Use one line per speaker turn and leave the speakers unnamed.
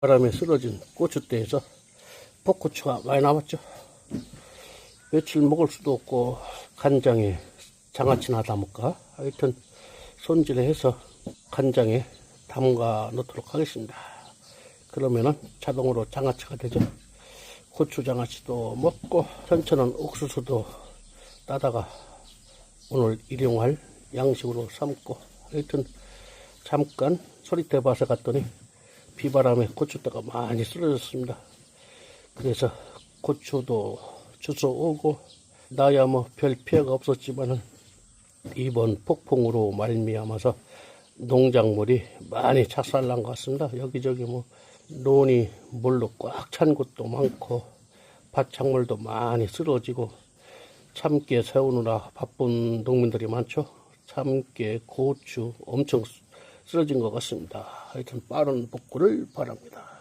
바람에 쓰러진 고추대에서 볶고추가 많이 남았죠. 며칠 먹을 수도 없고 간장에 장아찌나 담을까? 하여튼 손질해서 간장에 담가 넣도록 하겠습니다. 그러면은 자동으로 장아찌가 되죠. 고추 장아찌도 먹고 현천은 옥수수도 따다가 오늘 일용할 양식으로 삼고 하여튼 잠깐 소리대 밭에 갔더니 비바람에 고추대가 많이 쓰러졌습니다. 그래서 고추도 주워 오고 나야 뭐 별 피해가 없었지만은 이번 폭풍으로 말미암아서 농작물이 많이 착살난 것 같습니다. 여기저기 뭐 논이 물로 꽉 찬 곳도 많고 밭작물도 많이 쓰러지고 참깨 세우느라 바쁜 농민들이 많죠. 참깨, 고추 엄청 쓰러진 것 같습니다. 하여튼 빠른 복구를 바랍니다.